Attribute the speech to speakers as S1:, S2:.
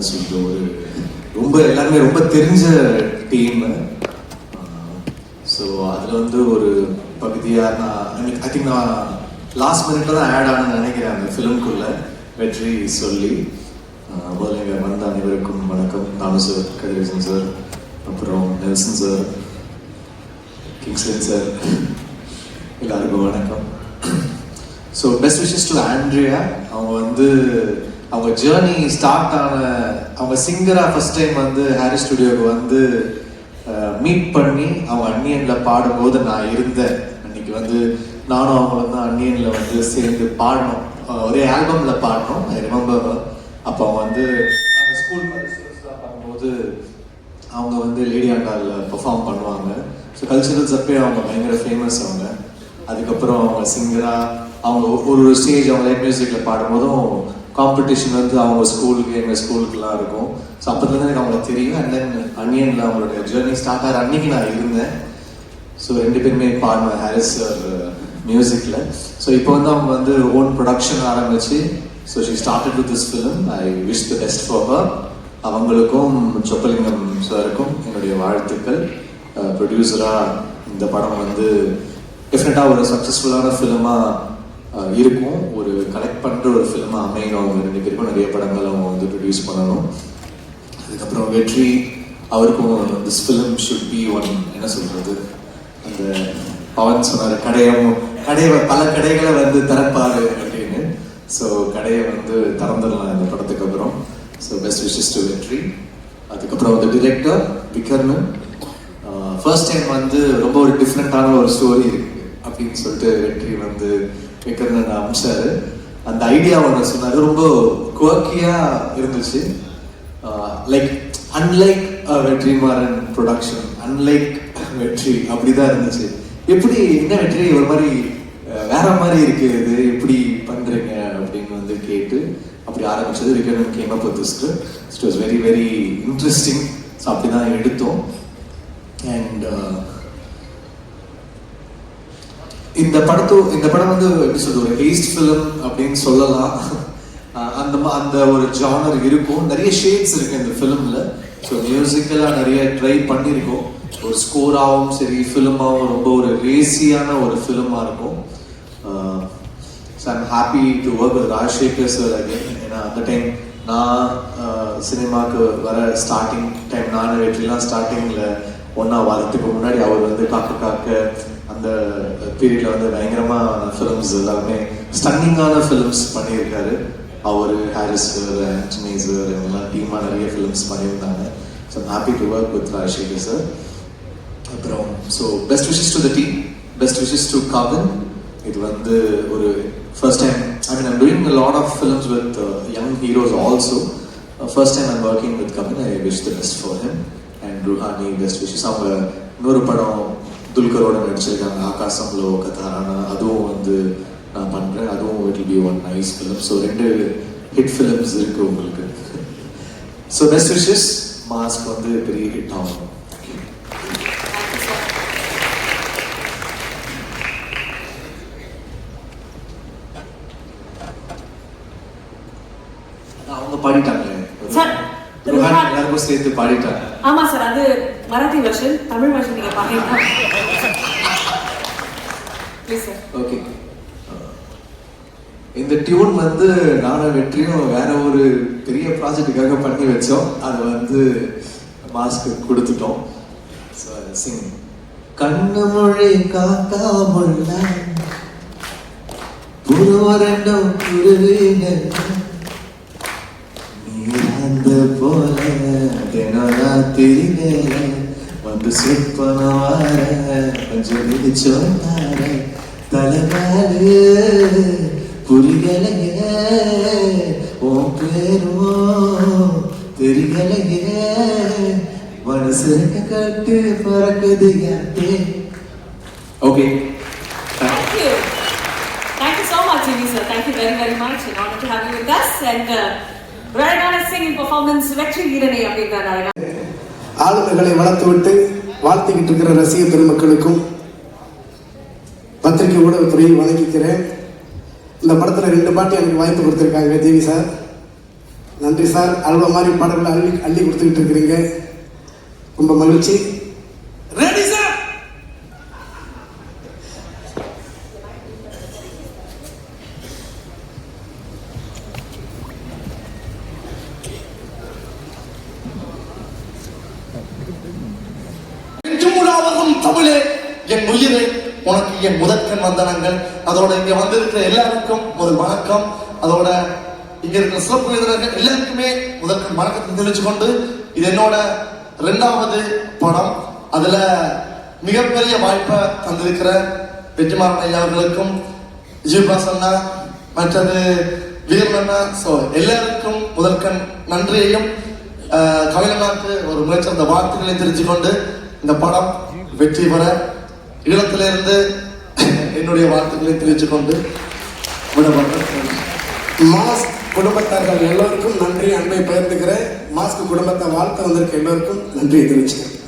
S1: என்ன சொல்றது ஒரு ரொம்ப எல்லாருமே ரொம்ப தெரிஞ்ச டீம் ஸோ அதில் வந்து ஒரு பகுதியாக நான் ஐ திங்க் நான் லாஸ்ட் மினிட்ல தான் ஆட் ஆனு நினைக்கிறேன் அந்த ஃபிலிம்குள்ள வெற்றி சொல்லி முதல்ல இங்கே வந்த அனைவருக்கும் வணக்கம். தானு சார் கதிரேசன் சார் அப்புறம் நெல்சன் சார் கிங்ஸ்லன் சார் எல்லாருக்கும் வணக்கம். So best wishes to Andrea அவங்க வந்து அவங்க ஜேர்னி ஸ்டார்ட் ஆன அவங்க சிங்கராக ஃபஸ்ட் டைம் வந்து ஹாரி ஸ்டுடியோவுக்கு வந்து மீட் பண்ணி அவங்க அன்னியனில் பாடும்போது நான் இருந்தேன். அன்னைக்கு வந்து நானும் அவங்க வந்து அன்னியனில் வந்து சேர்ந்து பாடினோம் ஒரே ஆல்பம்ல பாடினோம் ஐ ரிமெம்பர் அப்போ அவங்க வந்து நாங்கள் ஸ்கூல் பார்க்கும்போது அவங்க வந்து லேடி ஆண்டாவில் பெர்ஃபார்ம் பண்ணுவாங்க. ஸோ கல்ச்சுரல்ஸ் அப்பே அவங்க பயங்கர ஃபேமஸ் அவங்க. அதுக்கப்புறம் அவங்க சிங்கராக அவங்க ஒரு ஒரு ஸ்டேஜ் அவங்க லைட் மியூசிக்கில் பாடும்போதும் காம்படிஷன் வந்து அவங்க ஸ்கூலுக்கு எங்கள் ஸ்கூலுக்குலாம் இருக்கும். ஸோ அப்போதுலேருந்து எனக்கு அவங்கள தெரியும். அண்ட் தென் அன்னியனில் அவங்களுடைய ஜேர்னி ஸ்டார்ட் ஆகிற அன்னைக்கு நான் இருந்தேன். ஸோ ரெண்டு பேருமே பாடினேன் ஹாரிஸ் சார் மியூசிக்கில் ஸோ இப்போ வந்து அவங்க வந்து ஓன் ப்ரொடக்ஷன் ஆரம்பிச்சு so she started with this film I wish the best for her அவங்களுக்கும் சொப்பலிங்கம் சாருக்கும் என்னுடைய வாழ்த்துக்கள். Uh, ப்ரொடியூசராக இந்த படம் வந்து டெஃபினட்டாக ஒரு சக்ஸஸ்ஃபுல்லான ஃபிலிமாக இருக்கும். ஒரு கனெக்ட் பண்ணுற ஒரு ஃபிலிமாக அமையணும் அவங்க ரெண்டு பேருக்கும் நிறைய படங்கள் அவங்க வந்து ப்ரொடியூஸ் பண்ணணும். அதுக்கப்புறம் வெற்றி அவருக்கும் this film shoot be one என்ன சொல்கிறது அந்த பவன் சொன்னார் கடையம் கடையை பல கடைகளை வந்து திறப்பாரு அப்படின்னு. ஸோ கடையை வந்து திறந்துடலாம் இந்த படத்துக்கு அப்புறம். ஸோ பெஸ்ட் விஷஸ் டு வெற்றி. அதுக்கப்புறம் வந்து டிரெக்டர் விக்ரமன் ஃபர்ஸ்ட் டைம் வந்து ரொம்ப ஒரு டிஃப்ரெண்ட்டான ஒரு ஸ்டோரி இருக்கு அப்படின்னு சொல்லிட்டு வெற்றி வந்து விக்ரமன் அமிச்சாரு அந்த ஐடியா ஒன்று சொன்னார். ரொம்ப குவர்க்கியா இருந்துச்சு. Like unlike Vetrimaaran production unlike Vetri அப்படிதான் இருந்துச்சு. எப்படி என்ன வெற்றி ஒரு மாதிரி வேற மாதிரி இருக்கு இது? எப்படி பண்றீங்க? அப்படின்னு வந்து கேட்டு அப்படி ஆரம்பிச்சது Vikraman came up with it was very very interesting so அப்படிதான் எடுத்தோம். அண்ட் இந்த படத்து இந்த படம் வந்து எப்படி சொல்றது ஒரு ஹேஸ்ட் ஃபிலிம் அப்படின்னு சொல்லலாம். அந்த மா- அந்த ஒரு ஜானர் இருக்கும். நிறைய ஷேட்ஸ் இருக்கு இந்த ஃபிலிம்ல ஸோ மியூசிக்கலாக நிறைய ட்ரை பண்ணியிருக்கோம். ஒரு ஸ்கோராகவும் சரி ஃபிலிமாகவும் ரொம்ப ஒரு ரேசியான ஒரு ஃபிலிமாக இருக்கும். So I'm happy to work with Rajasekhar sir again ஏன்னா அந்த டைம் நான் சினிமாவுக்கு வர ஸ்டார்டிங் டைம் நான் வெற்றிலாம் ஸ்டார்டிங்கில் ஒன்றா வரதுக்கு முன்னாடி அவர் வந்து காக்க காக்க அந்த பீரியட்ல வந்து பயங்கரமாக ஃபிலிம்ஸ் எல்லாமே ஸ்டன்னிங்கான ஃபிலிம்ஸ் பண்ணியிருக்காரு. அவர் ஹாரிஸ் சார் ஆண்டனி சார் இவங்கெல்லாம் டீமாக நிறைய ஃபிலிம்ஸ் பண்ணியிருந்தாங்க. So happy to work with Rajasekar sir அப்புறம் so best wishes to the team best wishes to Kavin இது வந்து ஒரு first time I mean I'm doing lot of films with young heroes also first time I'm working with Kavin I wish the best for him and Ruhani best wishes அவங்க இன்னொரு படம் துல்கரோட நடிச்சிருக்காங்க. ஆகாசம்லோ கதாரானா அதுவும் வந்து நான் பண்ணுறேன் அதுவும் it be one nice film so ரெண்டு ஹிட் ஃபிலிம்ஸ் இருக்கு உங்களுக்கு. ஸோ பெஸ்ட் விஷஸ் மாஸ்க் வந்து பெரிய ஹிட் ஆகணும் அவங்க ருஹான். எல்லாருக்கும் சேர்த்து பாடிட்டாங்க.
S2: ஆமா சார் அது மராத்தி வருஷன் தமிழ் வருஷன் நீங்க பாத்தீங்கன்னா. ப்ளீஸ் சார்
S1: ஓகே இந்த டியூன் வந்து நானும் வெற்றியும் வேற ஒரு பெரிய ப்ராஜெக்ட்டுக்காக பண்ணி வச்சோம். அதை வந்து மாஸ்க்கு கொடுத்துட்டோம். சிங் கண்ணு மொழி காக்காமுள்ள புருவரண்டம் புருவீங்க அந்த போல தினம் ராத்திரி நேர வந்து சொற்பன வார கொஞ்சம் வெளிச்சம் தார தலைமாறு புரியலையே உன் பேரும் தெரியலையே மனசுக்கு கட்டு பறக்குது யாத்தே okay
S2: Thank you. Thank you so much, Jimmy sir. Thank you very, very much. In order to have you with us and uh, very nice singing performance, வெற்றி வீரனை அப்படின்ற அழகா
S3: ஆளுமைகளை வளர்த்துவிட்டு வாழ்த்திக்கிட்டு இருக்கிற ரசிக பெருமக்களுக்கும் பத்திரிகை ஊடகத்துறையை வணங்கிக்கிறேன் இந்த படத்தில் ரெண்டு பாட்டு எனக்கு வாய்ப்பு கொடுத்துருக்காங்க தேவி சார். நன்றி சார். அல்வா மாதிரி பாடல்களை அள்ளி அள்ளி கொடுத்துக்கிட்டு இருக்கிறீங்க. ரொம்ப மகிழ்ச்சி
S4: ரெடி சார் என்றுமுறாவதும் தமிழே என் உயிரை உனக்கு என் முதற்கண் வந்தனங்கள். அதோட இங்க வந்திருக்கிற எல்லாருக்கும் முதல் வணக்கம். அதோட இங்க இருக்கிற சிறப்பு விருந்தினர்கள் எல்லாருக்குமே முதற்கண் வணக்கத்தை தெரிவிச்சு கொண்டு இது என்னோட ரெண்டாவது படம். அதுல மிகப்பெரிய வாய்ப்பை தந்திருக்கிற வெற்றிமாறன் ஐயா அவர்களுக்கும் ஜீவாஸ் அண்ணா மற்றது வீரமண்ணா ஸோ எல்லாருக்கும் முதற்கண் நன்றியையும் ஆஹ், கவிழனாக்கு ஒரு அந்த வாழ்த்துக்களை தெரிஞ்சு கொண்டு இந்த படம் வெற்றி பெற ஈழத்திலிருந்து என்னுடைய வார்த்தைகளை தெரிவித்துக் கொண்டு விடப்படுறேன்
S3: மாஸ்க் குடும்பத்தார்கள் எல்லோருக்கும் நன்றி அன்பை பகிர்ந்துக்கிறேன். மாஸ்க் குடும்பத்தை வாழ்த்து வந்திருக்க எல்லோருக்கும் நன்றியை தெரிவிச்சுக்கிறேன்.